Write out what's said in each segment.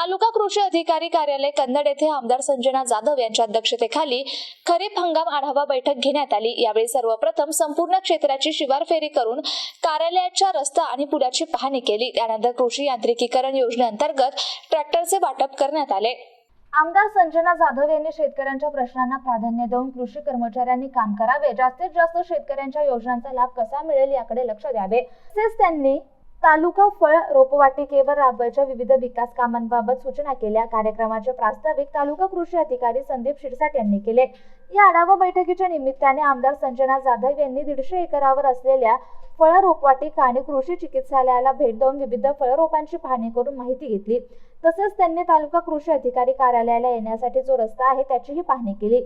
तालुका कृषी अधिकारी कार्यालय कन्नड येथे आमदार संजना जाधव यांच्या अध्यक्षतेखाली खरीप हंगाम आढावा बैठक घेण्यात आली. यावेळी सर्वप्रथम संपूर्ण क्षेत्राची शिवार फेरी करून कार्यालयाच्या रस्ता आणि पुलाची पाहणी केली. त्यानंतर कृषी यांत्रिकीकरण योजनेअंतर्गत ट्रॅक्टरचे वाटप करण्यात आले. आमदार संजना जाधव यांनी शेतकऱ्यांच्या प्रश्नांना प्राधान्य देऊन कृषी कर्मचाऱ्यांनी काम करावे. जास्तीत जास्त शेतकऱ्यांच्या योजनांचा लाभ कसा मिळेल याकडे लक्ष द्यावे. तसेच त्यांनी तालुका फळ रोपवाटिकेवर राबवायच्या विविध विकास कामांबाबत सूचना केल्या. कार्यक्रमाचे प्रास्ताविक तालुका कृषी अधिकारी संदीप शिरसाट यांनी केले. या आढावा बैठकीच्या निमित्ताने आमदार संजना जाधव यांनी दीडशे एकरावर असलेल्या फळ रोपवाटिका आणि कृषी चिकित्सालयाला भेट देऊन विविध फळरोपांची पाहणी करून माहिती घेतली. तसेच त्यांनी तालुका कृषी अधिकारी कार्यालयाला येण्यासाठी जो रस्ता आहे त्याचीही पाहणी केली.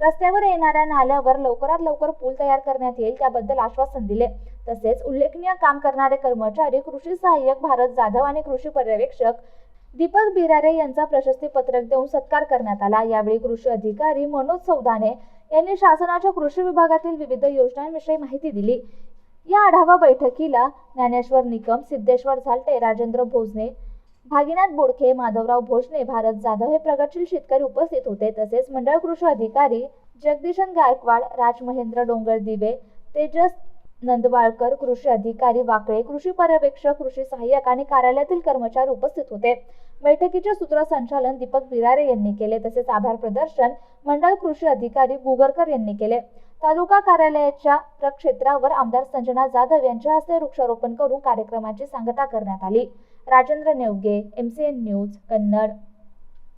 रस्त्यावर येणाऱ्या नाल्यावर लवकरात लवकर पूल तयार करण्यात येईल त्याबद्दल आश्वासन दिले. तसेच उल्लेखनीय काम करणारे कर्मचारी कृषी सहाय्यक भारत जाधव आणि कृषी पर्यवेक्षक दीपक बिरारे यांचा प्रशस्ती पत्रक देऊन सत्कार करण्यात आला. यावेळी कृषी अधिकारी मनोज सौदाने यांनी शासनाच्या कृषी विभागातील विविध योजनांविषयी माहिती दिली. या आढावा बैठकीला ज्ञानेश्वर निकम सिद्धेश्वर झालटे राजेंद्र भोजने भागीनाथ बोडखे माधवराव भोसने भारत जाधव हे प्रगतशील शेतकरी उपस्थित होते. तसेच मंडळ कृषी अधिकारी जगदीशन गायकवाड राजमहेंद्र डोंगर दिवे तेजस नंदवाळकर कृषी अधिकारी वाकळे कृषी पर्यवेक्षक कृषी सहाय्यक आणि कार्यालयातील कर्मचारी उपस्थित होते. बैठकीचे सूत्रसंचालन दीपक बिरारे यांनी केले. तसेच आभार प्रदर्शन मंडळ कृषी अधिकारी गुगरकर यांनी केले. तालुका कार्यालयाच्या प्रक्षेत्रावर आमदार संजना जाधव यांच्या हस्ते वृक्षारोपण करून कार्यक्रमाची सांगता करण्यात आली. Rajendra Nevge M C N news Kannad.